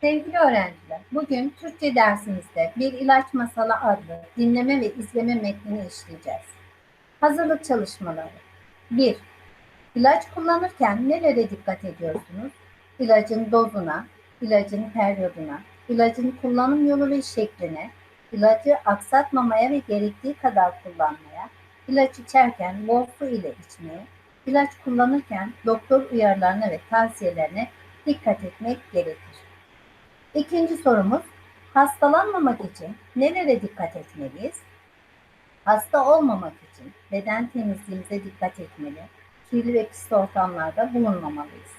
Sevgili öğrenciler, bugün Türkçe dersimizde bir ilaç masalı adlı dinleme ve izleme metnini işleyeceğiz. Hazırlık çalışmaları 1. İlaç kullanırken nelere dikkat ediyorsunuz? İlacın dozuna, ilacın periyoduna, ilacın kullanım yolu ve şekline, ilacı aksatmamaya ve gerektiği kadar kullanmaya, ilaç içerken bol su ile içmeye, ilaç kullanırken doktor uyarılarına ve tavsiyelerine dikkat etmek gerekir. İkinci sorumuz, hastalanmamak için nelere dikkat etmeliyiz? Hasta olmamak için beden temizliğimize dikkat etmeli, kirli ve pis ortamlarda bulunmamalıyız.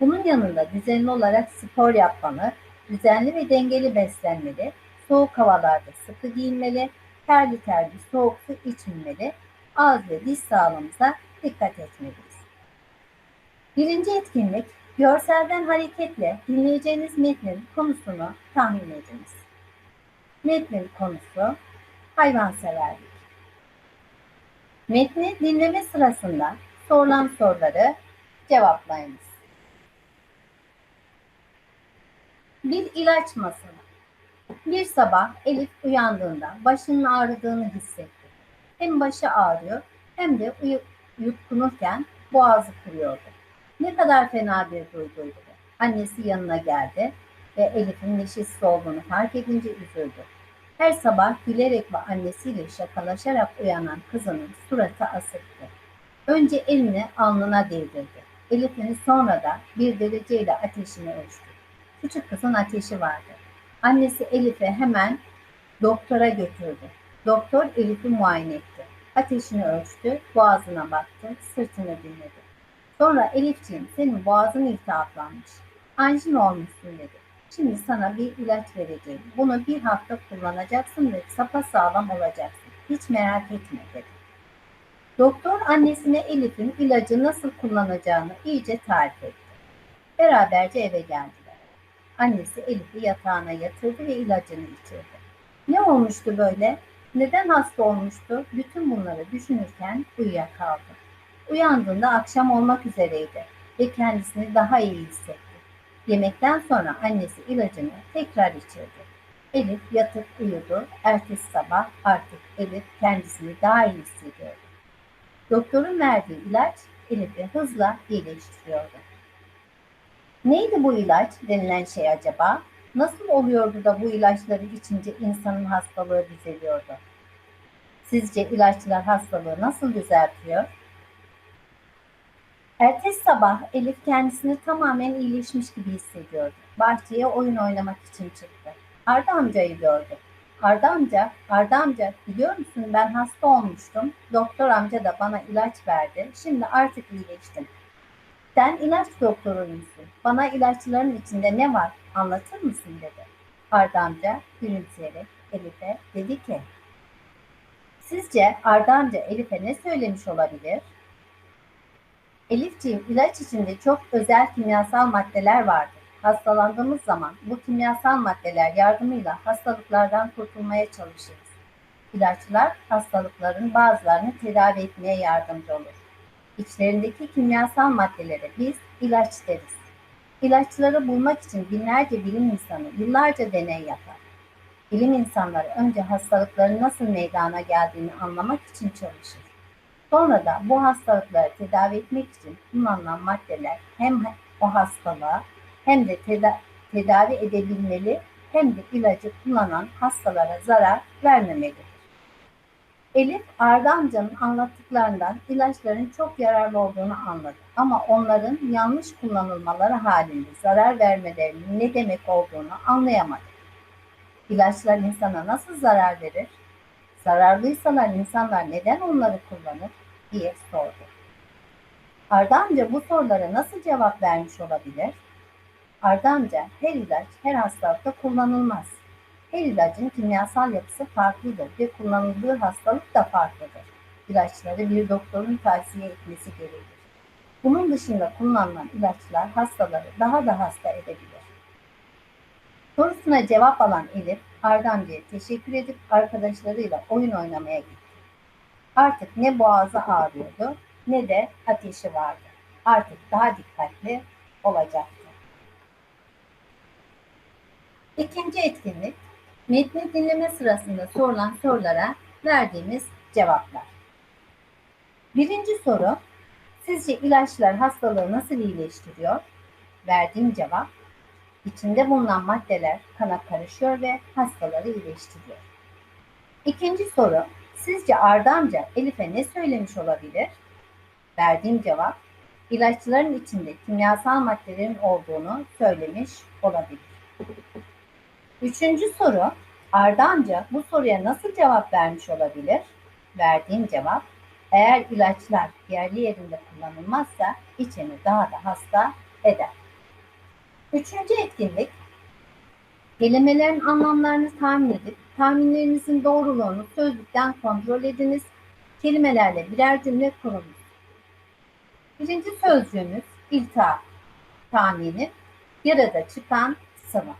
Bunun yanında düzenli olarak spor yapmalı, düzenli ve dengeli beslenmeli, soğuk havalarda sıkı giyinmeli, terli terli soğuk su içmemeli, ağız ve diş sağlığımıza dikkat etmeliyiz. Birinci etkinlik, görselden hareketle dinleyeceğiniz metnin konusunu tahmin ediniz. Metnin konusu hayvanseverlik. Metni dinleme sırasında sorulan soruları cevaplayınız. Bir ilaç masalı. Bir sabah Elif uyandığında başının ağrıdığını hissetti. Hem başı ağrıyor hem de uy- yutkunurken boğazı kuruyordu. Ne kadar fena bir duyguydu. Annesi yanına geldi ve Elif'in neşesiz olduğunu fark edince üzüldü. Her sabah gülerek ve annesiyle şakalaşarak uyanan kızının suratı asıktı. Önce elini alnına değdirdi. Elif'in sonra da bir dereceyle ateşini ölçtü. Küçük kızın ateşi vardı. Annesi Elif'i hemen doktora götürdü. Doktor Elif'i muayene etti. Ateşini ölçtü, boğazına baktı, sırtını dinledi. Sonra Elifciğim senin boğazın iltihaplanmış. Anjin olmuşsun dedi. Şimdi sana bir ilaç vereceğim. Bunu bir hafta kullanacaksın ve sapasağlam olacaksın. Hiç merak etme dedi. Doktor annesine Elif'in ilacı nasıl kullanacağını iyice tarif etti. Beraberce eve geldiler. Annesi Elif'i yatağına yatırdı ve ilacını içirdi. Ne olmuştu böyle? Neden hasta olmuştu? Bütün bunları düşünürken uyuyakaldı. Uyandığında akşam olmak üzereydi ve kendisini daha iyi hissetti. Yemekten sonra annesi ilacını tekrar içirdi. Elif yatıp uyudu. Ertesi sabah artık Elif kendisini daha iyi hissediyordu. Doktorun verdiği ilaç Elif'i hızla iyileştiriyordu. Neydi bu ilaç denilen şey acaba? Nasıl oluyordu da bu ilaçları içince insanın hastalığı düzeliyordu? Sizce ilaçlar hastalığı nasıl düzeltiyor? Ertesi sabah Elif kendisini tamamen iyileşmiş gibi hissediyordu. Bahçeye oyun oynamak için çıktı. Arda amcayı gördü. Arda amca, Arda amca biliyor musun ben hasta olmuştum. Doktor amca da bana ilaç verdi. Şimdi artık iyileştim. Sen ilaç doktoruymuşsun. Bana ilaçların içinde ne var anlatır mısın dedi. Arda amca gülümseyerek Elif'e dedi ki Sizce Arda amca Elif'e ne söylemiş olabilir? Elifciğim ilaç içinde çok özel kimyasal maddeler vardır. Hastalandığımız zaman bu kimyasal maddeler yardımıyla hastalıklardan kurtulmaya çalışırız. İlaçlar hastalıkların bazılarını tedavi etmeye yardımcı olur. İçlerindeki kimyasal maddelere biz ilaç deriz. İlaçları bulmak için binlerce bilim insanı yıllarca deney yapar. Bilim insanları önce hastalıkların nasıl meydana geldiğini anlamak için çalışır. Sonra da bu hastalıkları tedavi etmek için kullanılan maddeler hem o hastalığa hem de teda- tedavi edebilmeli hem de ilacı kullanan hastalara zarar vermemelidir. Elif Arda amcanın anlattıklarından ilaçların çok yararlı olduğunu anladı. Ama onların yanlış kullanılmaları halinde zarar vermelerinin ne demek olduğunu anlayamadı. İlaçlar insana nasıl zarar verir? Zararlıysalar insanlar neden onları kullanır diye sordu. Arda bu sorulara nasıl cevap vermiş olabilir? Arda her ilaç her hastalıkta kullanılmaz. Her ilacın kimyasal yapısı farklıdır ve kullanıldığı hastalık da farklıdır. İlaçları bir doktorun tavsiye etmesi gerekir. Bunun dışında kullanılan ilaçlar hastaları daha da hasta edebilir. Sorusuna cevap alan Elif, Arda amcaya teşekkür edip arkadaşlarıyla oyun oynamaya gitti. Artık ne boğazı ağrıyordu ne de ateşi vardı. Artık daha dikkatli olacaktı. İkinci etkinlik, metni dinleme sırasında sorulan sorulara verdiğimiz cevaplar. Birinci soru, sizce ilaçlar hastalığı nasıl iyileştiriyor? Verdiğim cevap, içinde bulunan maddeler kana karışıyor ve hastaları iyileştiriyor. İkinci soru, sizce Arda Elif'e ne söylemiş olabilir? Verdiğim cevap, ilaçların içinde kimyasal maddelerin olduğunu söylemiş olabilir. Üçüncü soru, Arda bu soruya nasıl cevap vermiş olabilir? Verdiğim cevap, eğer ilaçlar yerli yerinde kullanılmazsa içeni daha da hasta eder. Üçüncü etkinlik, kelimelerin anlamlarını tahmin edip tahminlerinizin doğruluğunu sözlükten kontrol ediniz. Kelimelerle birer cümle kurunuz. Birinci sözcüğümüz iltihap tahmini, yarada çıkan sıvı.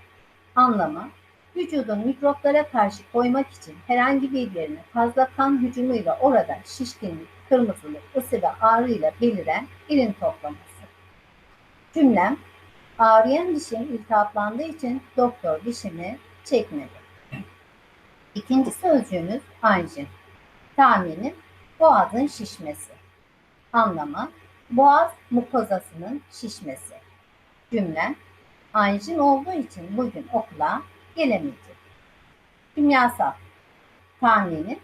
Anlamı, vücudun mikroplara karşı koymak için herhangi bir yerine fazla kan hücumuyla orada şişkinlik, kırmızılık, ısı ve ağrıyla beliren irin toplaması. Cümlem, ağrıyan dişim iltihaplandığı için doktor dişimi çekmedi. İkinci sözcüğümüz anjin. Tahmini boğazın şişmesi. Anlamı boğaz mukozasının şişmesi. Cümlem anjin olduğu için bugün okula gelemeyecek. Kimyasal tahmini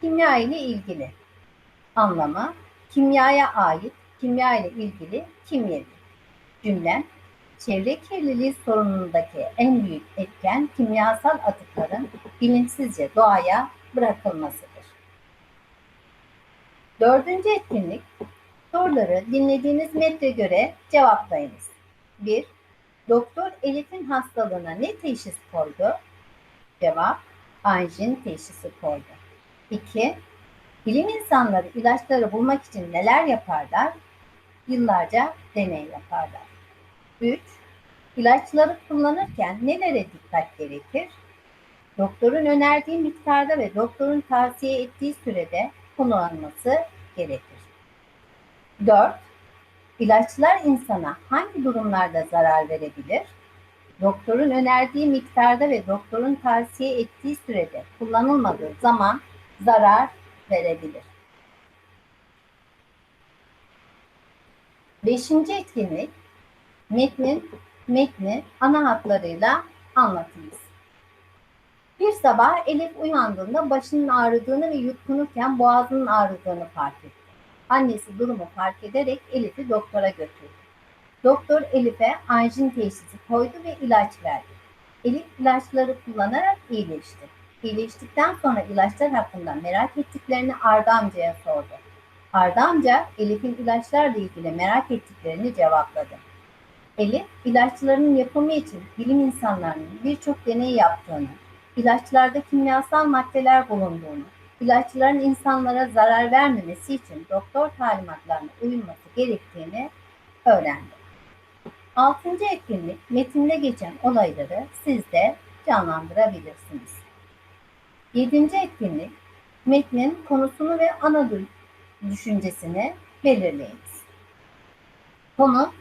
kimya ile ilgili. Anlamı kimyaya ait kimya ile ilgili kimyevi. Cümlem çevre kirliliği sorunundaki en büyük etken kimyasal atıkların bilinçsizce doğaya bırakılmasıdır. Dördüncü etkinlik, soruları dinlediğiniz metre göre cevaplayınız. 1. Doktor Elif'in hastalığına ne teşhis koydu? Cevap, anjin teşhisi koydu. 2. Bilim insanları ilaçları bulmak için neler yaparlar? Yıllarca deney yaparlar. 3. İlaçları kullanırken nelere dikkat gerekir? Doktorun önerdiği miktarda ve doktorun tavsiye ettiği sürede kullanılması gerekir. 4. İlaçlar insana hangi durumlarda zarar verebilir? Doktorun önerdiği miktarda ve doktorun tavsiye ettiği sürede kullanılmadığı zaman zarar verebilir. Beşinci etkinlik, metnin metni ana hatlarıyla anlatınız. Bir sabah Elif uyandığında başının ağrıdığını ve yutkunurken boğazının ağrıdığını fark etti. Annesi durumu fark ederek Elif'i doktora götürdü. Doktor Elif'e anjin teşhisi koydu ve ilaç verdi. Elif ilaçları kullanarak iyileşti. İyileştikten sonra ilaçlar hakkında merak ettiklerini Arda amcaya sordu. Arda amca Elif'in ilaçlarla ilgili merak ettiklerini cevapladı. Elif, ilaçların yapımı için bilim insanlarının birçok deney yaptığını, ilaçlarda kimyasal maddeler bulunduğunu, ilaçların insanlara zarar vermemesi için doktor talimatlarına uyulması gerektiğini öğrendi. Altıncı etkinlik, metinde geçen olayları siz de canlandırabilirsiniz. Yedinci etkinlik, metnin konusunu ve ana düşüncesini belirleyiniz. Konu,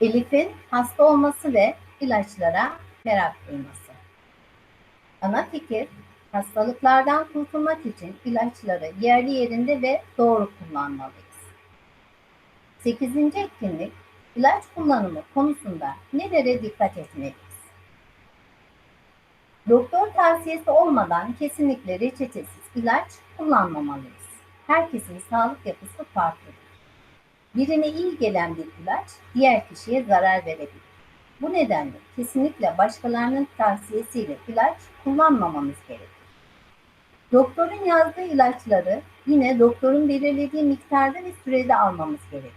Elif'in hasta olması ve ilaçlara merak duyması. Ana fikir, hastalıklardan kurtulmak için ilaçları yerli yerinde ve doğru kullanmalıyız. Sekizinci etkinlik, ilaç kullanımı konusunda nelere dikkat etmeliyiz? Doktor tavsiyesi olmadan kesinlikle reçetesiz ilaç kullanmamalıyız. Herkesin sağlık yapısı farklıdır. Birine iyi gelen bir ilaç diğer kişiye zarar verebilir. Bu nedenle kesinlikle başkalarının tavsiyesiyle ilaç kullanmamamız gerekir. Doktorun yazdığı ilaçları yine doktorun belirlediği miktarda ve sürede almamız gerekir.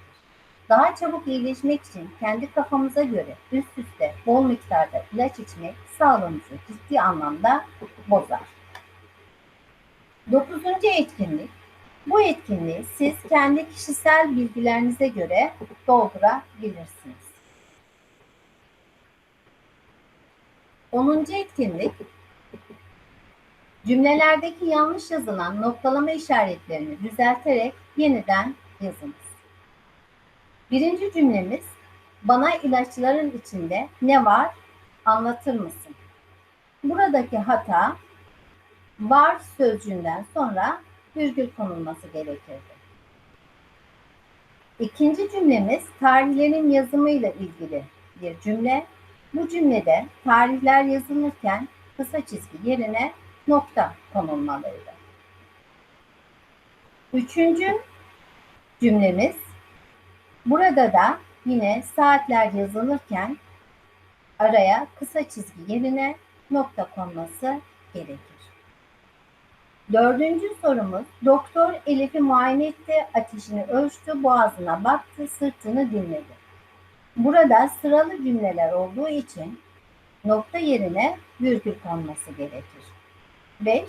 Daha çabuk iyileşmek için kendi kafamıza göre üst üste bol miktarda ilaç içmek sağlığımızı ciddi anlamda bozar. Dokuzuncu etkinlik. Bu etkinliği siz kendi kişisel bilgilerinize göre doldurabilirsiniz. 10. etkinlik cümlelerdeki yanlış yazılan noktalama işaretlerini düzelterek yeniden yazınız. Birinci cümlemiz bana ilaçların içinde ne var anlatır mısın? Buradaki hata var sözcüğünden sonra virgül konulması gerekirdi. İkinci cümlemiz tarihlerin yazımıyla ilgili bir cümle. Bu cümlede tarihler yazılırken kısa çizgi yerine nokta konulmalıydı. Üçüncü cümlemiz burada da yine saatler yazılırken araya kısa çizgi yerine nokta konması gerekir. Dördüncü sorumuz doktor Elif'i muayene etti, ateşini ölçtü, boğazına baktı, sırtını dinledi. Burada sıralı cümleler olduğu için nokta yerine virgül konması gerekir. 5.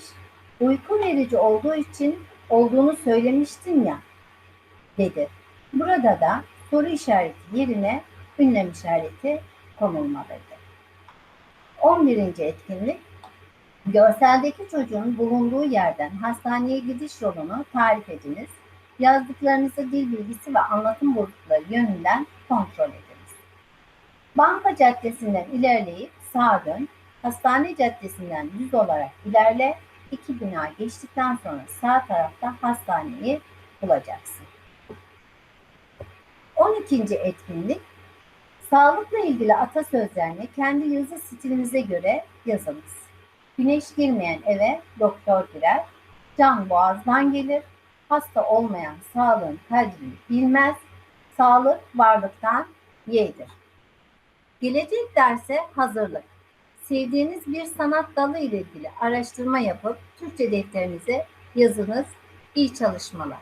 Uyku verici olduğu için olduğunu söylemiştin ya dedi. Burada da soru işareti yerine ünlem işareti konulmalıydı. 11. etkinlik Görseldeki çocuğun bulunduğu yerden hastaneye gidiş yolunu tarif ediniz. Yazdıklarınızı dil bilgisi ve anlatım bozukluğu yönünden kontrol ediniz. Banka Caddesi'nden ilerleyip sağa dön. Hastane Caddesi'nden düz olarak ilerle. İki bina geçtikten sonra sağ tarafta hastaneyi bulacaksın. 12. etkinlik Sağlıkla ilgili atasözlerini kendi yazı stilinize göre yazınız. Güneş girmeyen eve doktor girer. Can boğazdan gelir. Hasta olmayan sağlığın kadrini bilmez. Sağlık varlıktan yeğdir. Gelecek derse hazırlık. Sevdiğiniz bir sanat dalı ile ilgili araştırma yapıp Türkçe defterinize yazınız. İyi çalışmalar.